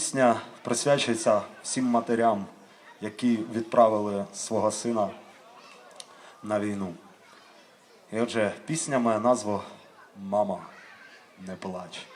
пісня присвячується всім матерям, які відправили свого сина на війну. І отже, пісня має назву Мама, не плач.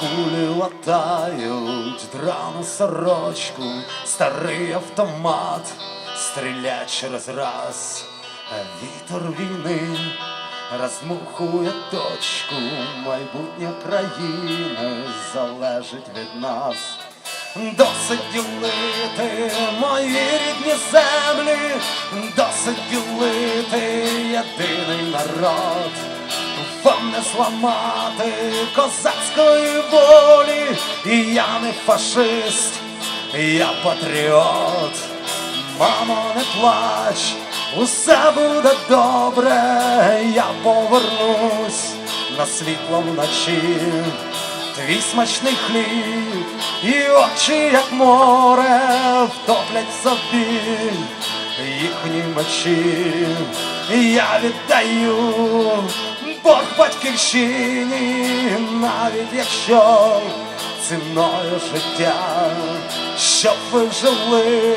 Кулі латають драну сорочку, старий автомат стрілять через раз, вітер війни роздмухує точку, майбутнє країни залежить від нас. Досить ділити мої рідні землі, досить ділити єдиний народ. Вам не зламати козацької волі, і я не фашист, я патріот. Мамо, не плач, усе буде добре, я повернусь на світло вночі. Твій смачний хліб і очі, як море, втоплять собі їхні мечі. Я віддаю Бог батьківщині, навіть якщо ціною життя, щоб ви жили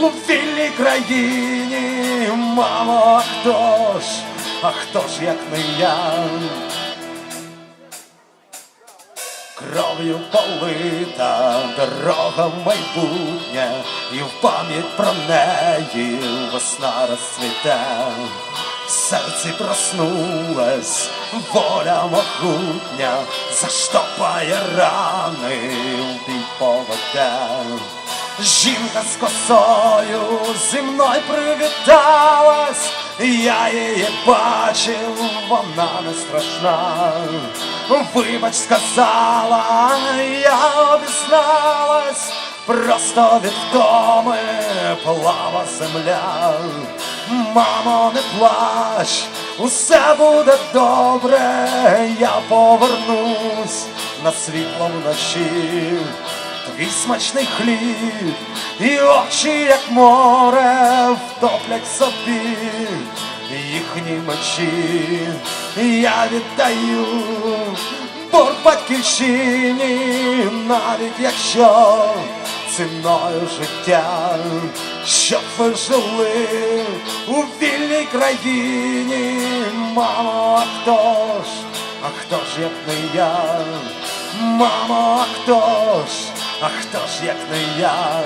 у вільній країні, мамо, а хто ж, а хто ж, як не я? Кров'ю полита дорога в майбутнє, і в пам'ять про неї весна розцвіте. В серці проснулась воля могутня, заштопає рани, в бій поведе. Жінка з косою зі мною привіталась, я її бачив, вона не страшна. Вибач, сказала, я обізналась, просто від втоми плава земля. Мамо, не плач, усе буде добре, я повернусь на світло вночі. Твій смачний хліб і очі, як море, втоплять собі їхні мечі. Я віддаю борг батьківщині, навіть якщо ціною життя, щоб ви жили у вільній країні, мамо, а хто ж, а хто ж, як не я, мамо, а хто ж, а хто ж, як не я.